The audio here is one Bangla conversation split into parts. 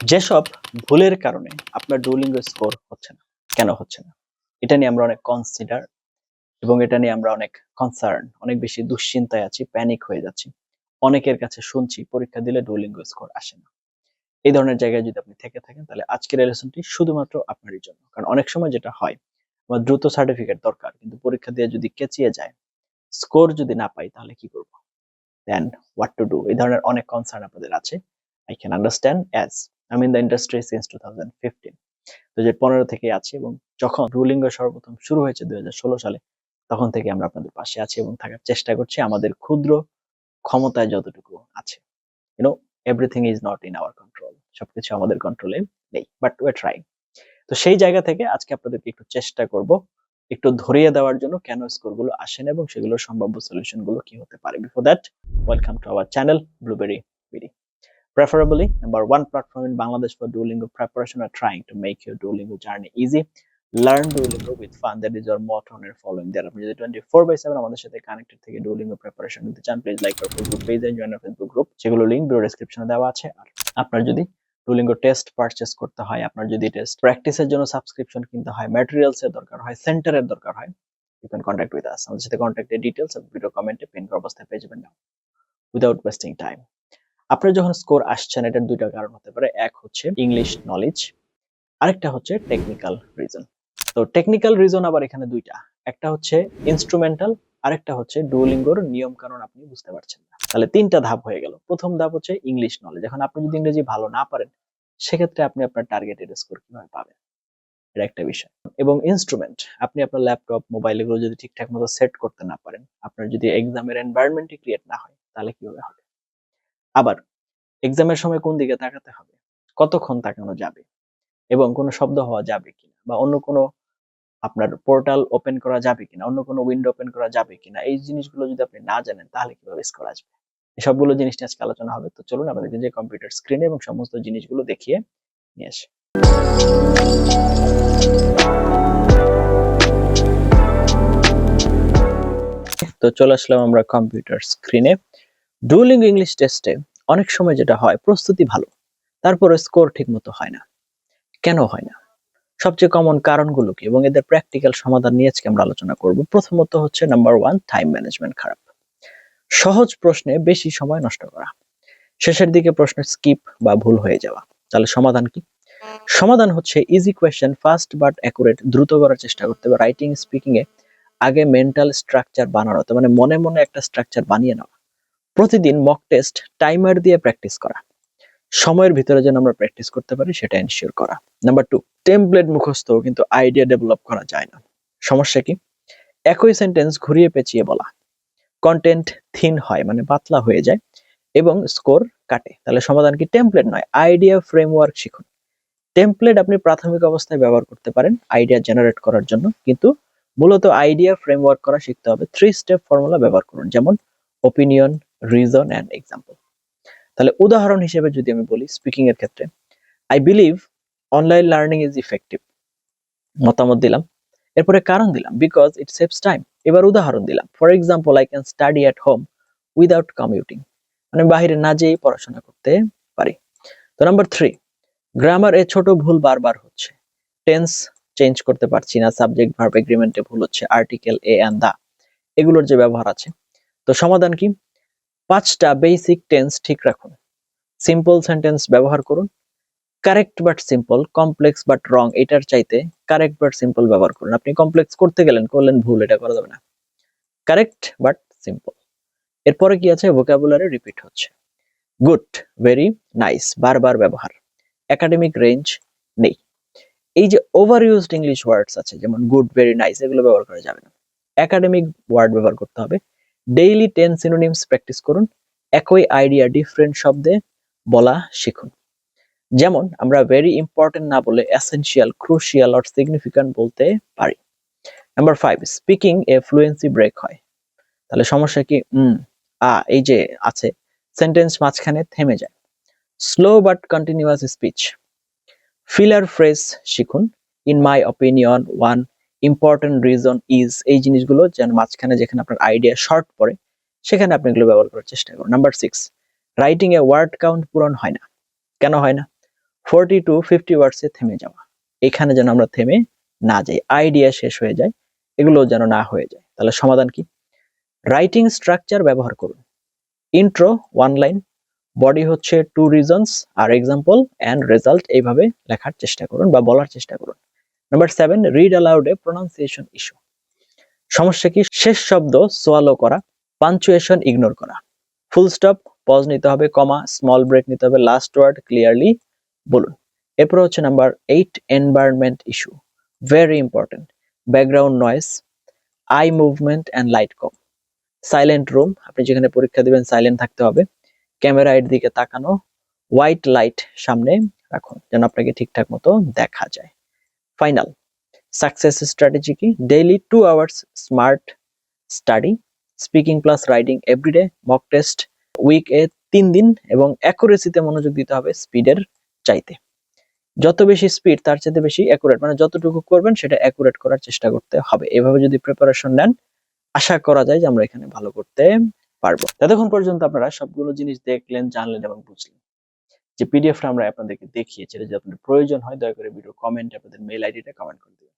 যেসব ভুলের কারণে আপনার ডুলিঙ্গো স্কোর হচ্ছে না, কেন হচ্ছে না? এটা নিয়ে আমরা অনেক কনসিডার এবং এটা নিয়ে আমরা অনেক কনসার্ন অনেক বেশি দুশ্চিন্তায় আছি প্যানিক হয়ে যাচ্ছি। অনেকের কাছে শুনছি, পরীক্ষা দিলে ডুলিঙ্গো স্কোর আসে না। এই ধরনের জায়গায় যদি আপনি থেকে থাকেন, তাহলে আজকের লেসনটি শুধুমাত্র আপনারই জন্য। কারণ অনেক সময় যেটা হয়, আমার দ্রুত সার্টিফিকেট দরকার, কিন্তু পরীক্ষা দিয়ে যদি কেচিয়ে যায় স্কোর যদি না পাই, তাহলে কি করব? দেন হোয়াট টু ডু এই ধরনের অনেক কনসার্ন আপনাদের আছে। আই ক্যান আন্ডারস্ট্যান্ড অ্যাজ আমি in the industry since two thousand fifteen দু হাজার পনেরো থেকে আছি এবং যখন রুলিঙ্গ সর্বপ্রথম শুরু হয়েছে দুই হাজার ষোলো সালে, তখন থেকে আমরা আপনাদের পাশে আছি এবং থাকার চেষ্টা করছি আমাদের ক্ষুদ্র ক্ষমতায় যতটুকু আছে। You know everything is not in our control সবকিছু আমাদের কন্ট্রোলে নেই বাট ওয়ে ট্রাই তো সেই জায়গা থেকে আজকে আপনাদেরকে একটু চেষ্টা করব, একটু ধরিয়ে দেওয়ার জন্য কেন স্কোরগুলো আসেন এবং সেগুলোর সম্ভাব্য সলিউশনগুলো কি হতে পারে। Before that welcome to our channel blueberry BD Preferably, number one platform in Bangladesh for Duolingo preparation are trying to make your Duolingo journey easy. Learn Duolingo with fun. That is your motto and following there. আপনি যদি 24 by 7 আমাদের সাথে কানেক্টেড থেকে Duolingo preparation নিতে চান please like our Facebook page and join our Facebook group সেগুলো লিংক ভিডিও ডেসক্রিপশনে দেওয়া আছে আর আপনার যদি ডুলিঙ্গো টেস্ট পারচেস করতে হয় আপনার যদি টেস্ট প্র্যাকটিসের জন্য সাবস্ক্রিপশন কিনতে হয় ম্যাটেরিয়ালস এর দরকার হয় সেন্টারের দরকার হয় you can contact with us আমাদের সাথে কন্ট্যাক্টের ডিটেলস ভিডিও কমেন্টে পিন করা অবস্থায় পেয়ে যাবেন না উইদাউট ওয়েস্টিং টাইম আপনার যখন স্কোর আসছেন এটার দুইটা কারণ হতে পারে। এক হচ্ছে ইংলিশ নলেজ আরেকটা হচ্ছে টেকনিক্যাল রিজন তো টেকনিক্যাল রিজন আবার এখানে দুইটা। একটা হচ্ছে ইনস্ট্রুমেন্টাল আরেকটা হচ্ছে ডুওলিঙ্গোর নিয়ম কারণ আপনি বুঝতে পারছেন না। তাহলে তিনটা ধাপ হয়ে গেল। প্রথম ধাপ হচ্ছে ইংলিশ নলেজ এখন আপনি যদি ইংরেজি ভালো না পারেন, সেক্ষেত্রে আপনি আপনার টার্গেটেড স্কোর কীভাবে পাবেন? এটা একটা বিষয়। এবং ইনস্ট্রুমেন্ট আপনি আপনার ল্যাপটপ মোবাইল এগুলো যদি ঠিকঠাক মতো সেট করতে না পারেন, আপনার যদি এক্সামের এনভায়রনমেন্টই ক্রিয়েট না হয়, তাহলে কীভাবে হবে? আবার এক্সামের সময় কোন দিকে তাকাতে হবে? কতক্ষণ তাকানো যাবে? এবং কোনো শব্দ হওয়া যাবে কিনা? বা অন্য কোনো আপনার পোর্টাল ওপেন করা যাবে কিনা? অন্য কোনো উইন্ডো ওপেন করা যাবে কিনা? এই জিনিসগুলো যদি আপনি না জানেন, তাহলে কীভাবে স্কোর আসবে? সবগুলো জিনিস নিয়ে আজকে আলোচনা হবে। তো চলুন আমাদেরকে যে কম্পিউটার স্ক্রিনে এবং সমস্ত জিনিসগুলো দেখিয়ে নিয়ে আসি। তো চলে আসলাম আমরা কম্পিউটার স্ক্রিনে ডুলিং ইংলিশ টেস্টে অনেক সময় যেটা হয়, প্রস্তুতি ভালো তারপরে স্কোর ঠিক মতো হয় না। কেন হয় না? সবচেয়ে কমন কারণগুলো কি? এবং এদের প্র্যাকটিক্যাল সমাধান নিয়ে আজকে আমরা আলোচনা করব। প্রথমত হচ্ছে নাম্বার ওয়ান টাইম ম্যানেজমেন্ট খারাপ। সহজ প্রশ্নে বেশি সময় নষ্ট করা। শেষের দিকে প্রশ্নের স্কিপ বা ভুল হয়ে যাওয়া। তাহলে সমাধান কি? সমাধান হচ্ছে easy question fast but accurate দ্রুত করার চেষ্টা করতে হবে। রাইটিং স্পিকিংয়ে আগে মেন্টাল স্ট্রাকচার বানানো মানে মনে মনে একটা স্ট্রাকচার বানিয়ে নেওয়া। প্রতিদিন মক টেস্ট টাইমার দিয়ে প্র্যাকটিস করা। সময়ের ভিতরে যেন আমরা প্র্যাকটিস করতে পারি, সেটা এনশিওর করা। নাম্বার টু টেমপ্লেট মুখস্থ কিন্তু আইডিয়া ডেভেলপ করা যায় না। সমস্যা কি? একই সেন্টেন্স ঘুরিয়ে পেঁচিয়ে বলা। কন্টেন্ট থিন হয় মানে পাতলা হয়ে যায়, এবং স্কোর কাটে। তাহলে সমাধান কি? টেমপ্লেট নয় আইডিয়া ফ্রেমওয়ার্ক শিখুন। টেমপ্লেট আপনি প্রাথমিক অবস্থায় ব্যবহার করতে পারেন আইডিয়া জেনারেট করার জন্য। কিন্তু মূলত আইডিয়া ফ্রেমওয়ার্ক করা শিখতে হবে। থ্রি স্টেপ ফর্মুলা ব্যবহার করুন, যেমন ওপিনিয়ন রিজন অ্যান্ড এক্সাম্পল তাহলে উদাহরণ হিসেবে যদি আমি বলি স্পিকিং এর ক্ষেত্রে I believe online learning is effective মতামত দিলাম। এরপরে কারণ দিলাম বিকজ ইট সেভস টাইম এবার উদাহরণ দিলাম। For example I can study at home without commuting মানে বাইরে না যেয়ে পড়াশোনা করতে পারি। তো নাম্বার থ্রি গ্রামার এ ছোট ভুল বারবার হচ্ছে। টেন্স চেঞ্জ করতে পারছি না সাবজেক্ট ভার্ব এগ্রিমেন্টে ভুল হচ্ছে আর্টিকেল এ অ্যান্ড দা এগুলোর যে ব্যবহার আছে। তো সমাধান কি? পাঁচটা বেসিক টেন্স ঠিক রাখুন। সিম্পল সেন্টেন্স ব্যবহার করুন। Correct but simple complex but wrong এটার চাইতে কারেক্ট বাট সিম্পল ব্যবহার করুন। আপনি কমপ্লেক্স করতে গেলেন, করলেন ভুল, এটা করা যাবে না। কারেক্ট বাট সিম্পল এরপরে কি আছে? ভোকাবুলারি রিপিট হচ্ছে। গুড ভেরি নাইস বারবার ব্যবহার। একাডেমিক রেঞ্জ নেই। এই যে ওভার ইউজড ইংলিশ ওয়ার্ডস আছে, যেমন গুড ভেরি নাইস এগুলো ব্যবহার করা যাবে না। একাডেমিক ওয়ার্ড ব্যবহার করতে হবে। ডেইলি টেন সিনোনিমস প্র্যাকটিস করুন। একই আইডিয়া ডিফারেন্ট শব্দে বলা শিখুন। যেমন, আমরা ভেরি ইম্পর্টেন্ট না বলে এসেনশিয়াল ক্রুশিয়াল অর সিগনিফিক্যান্ট বলতে পারি। নাম্বার ফাইভ স্পিকিং এ ফ্লুয়েন্সি ব্রেক হয়। তাহলে সমস্যা কি? উম, আ, এই যে আছে। সেন্টেন্স মাঝখানে থেমে যায়। Slow but continuous speech filler phrase শিখুন। In my opinion one important reason is এই জিনিসগুলো যেন মাঝখানে যেখানে আপনার আইডিয়া শর্ট পড়ে, সেখানে আপনি এগুলো ব্যবহার করার চেষ্টা করুন। নাম্বার সিক্স রাইটিং এ ওয়ার্ড কাউন্ট পূরণ হয় না। কেন হয় না? ফোরটি টু ফিফটি ওয়ার্ডসে থেমে যাওয়া। এখানে যেন আমরা থেমে না যাই আইডিয়া শেষ হয়ে যায় এগুলো যেন না হয়ে যায়। তাহলে সমাধান কি? রাইটিং স্ট্রাকচার ব্যবহার করুন। ইন্ট্রো ওয়ান লাইন বডি হচ্ছে টু রিজনস আর এক্সাম্পল অ্যান্ড রেজাল্ট এইভাবে লেখার চেষ্টা করুন বা বলার চেষ্টা করুন। Number seven read aloud pronunciation issue সমস্যা কি? শেষ শব্দ সোয়ালো করা পাঞ্চুয়েশন ইগনোর করা। ফুল স্টপ পজ নিতে হবে কমা স্মল ব্রেক নিতে হবে লাস্ট ওয়ার্ড ক্লিয়ারলি বলুন। এরপর হচ্ছে number eight environment issue very important background noise eye movement and light com silent room আপনি যেখানে পরীক্ষা দিবেন সাইলেন্ট থাকতে হবে। ক্যামেরা এর দিকে তাকানো হোয়াইট লাইট সামনে রাখুন, যেন আপনাকে ঠিকঠাক মতো দেখা যায়। ফাইনাল সাকসেস স্ট্র্যাটেজি কি? Daily two hours smart study speaking plus writing everyday mock test week এ তিন দিন এবং অ্যাকুরেসিতে মনোযোগ দিতে হবে স্পিডের চাইতে। যত বেশি স্পিড তার চাইতে বেশি অ্যাকুরেট মানে যতটুকু করবেন সেটা অ্যাকুরেট করার চেষ্টা করতে হবে। এভাবে যদি প্রিপারেশন নেন, আশা করা যায় যে আমরা এখানে ভালো করতে পারব। ততক্ষণ পর্যন্ত আপনারা সবগুলো জিনিস দেখলেন, জানলেন এবং বুঝলেন। যে পিডিএফটা আমরা আপনাদেরকে দেখিয়েছি যদি আপনাদের প্রয়োজন হয়, দয়া করে ভিডিও কমেন্ট আপনাদের মেল আইডিটা কমেন্ট করে দিবেন।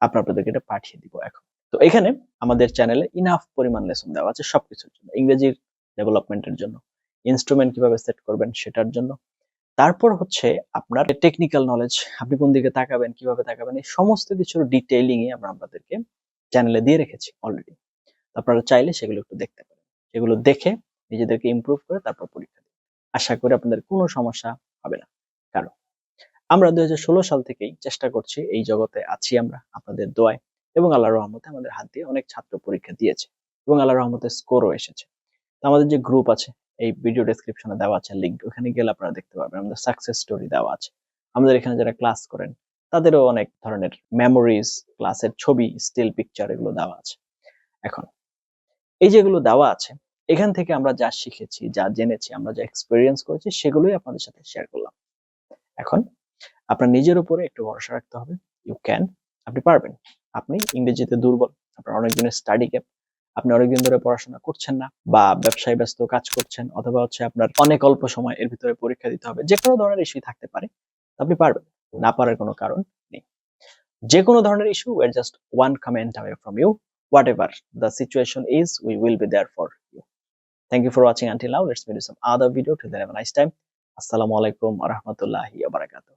আপনার আপনাদেরকে এটা পাঠিয়ে দিব এখন। তো এখানে আমাদের চ্যানেলে ইনাফ পরিমাণ লেসন দেওয়া আছে সবকিছুর জন্য। ইংরেজির ডেভেলপমেন্টের জন্য ইনস্ট্রুমেন্ট কীভাবে সেট করবেন সেটার জন্য। তারপর হচ্ছে আপনার টেকনিক্যাল নলেজ আপনি কোন দিকে তাকাবেন, কীভাবে তাকাবেন, এই সমস্ত কিছুর ডিটেইলিং এ আমরা আপনাদেরকে চ্যানেলে দিয়ে রেখেছি অলরেডি আপনারা চাইলে সেগুলো একটু দেখতে পারেন। সেগুলো দেখে নিজেদেরকে ইমপ্রুভ করে তারপর পরীক্ষা আশা করি আপনাদের কোনো সমস্যা হবে না। কারণ আমরা দু হাজার ষোলো সাল থেকেই চেষ্টা করছি এই জগতে আছি আমরা আপনাদের দোয়ায় এবং আল্লাহ রহমতে আমাদের হাত দিয়ে অনেক ছাত্র পরীক্ষা দিয়েছে এবং আল্লাহ রহমতে স্কোরও এসেছে। আমাদের যে গ্রুপ আছে, এই ভিডিও ডেসক্রিপশনে দেওয়া আছে লিঙ্ক ওখানে গেলে আপনারা দেখতে পাবেন আমাদের সাকসেস স্টোরি দেওয়া আছে। আমাদের এখানে যারা ক্লাস করেন, তাদেরও অনেক ধরনের মেমোরিজ ক্লাসের ছবি স্টিল পিকচার এগুলো দেওয়া আছে। এখন, এই যেগুলো দেওয়া আছে এখান থেকে আমরা যা শিখেছি, যা জেনেছি, আমরা যা এক্সপিরিয়েন্স করেছি, সেগুলোই আপনাদের সাথে শেয়ার করলাম। এখন আপনার নিজের উপরে একটু ভরসা রাখতে হবে। ইউ ক্যান আপনি পারবেন। আপনি ইংরেজিতে দুর্বল, আপনার অনেক স্টাডি গ্যাপ আপনি অনেকদিন ধরে পড়াশোনা করছেন না বা ব্যবসায় ব্যস্ত, কাজ করছেন, অথবা হচ্ছে আপনার অনেক অল্প সময় এর ভিতরে পরীক্ষা দিতে হবে যে কোনো ধরনের ইস্যু থাকতে পারে আপনি পারবেন, না পারার কোনো কারণ নেই। যে কোনো ধরনের issue we're just one comment away from you whatever the situation is we will be there for you Thank you for watching until now. Let's make some other video. Till then, have a nice time. Assalamualaikum warahmatullahi wabarakatuh.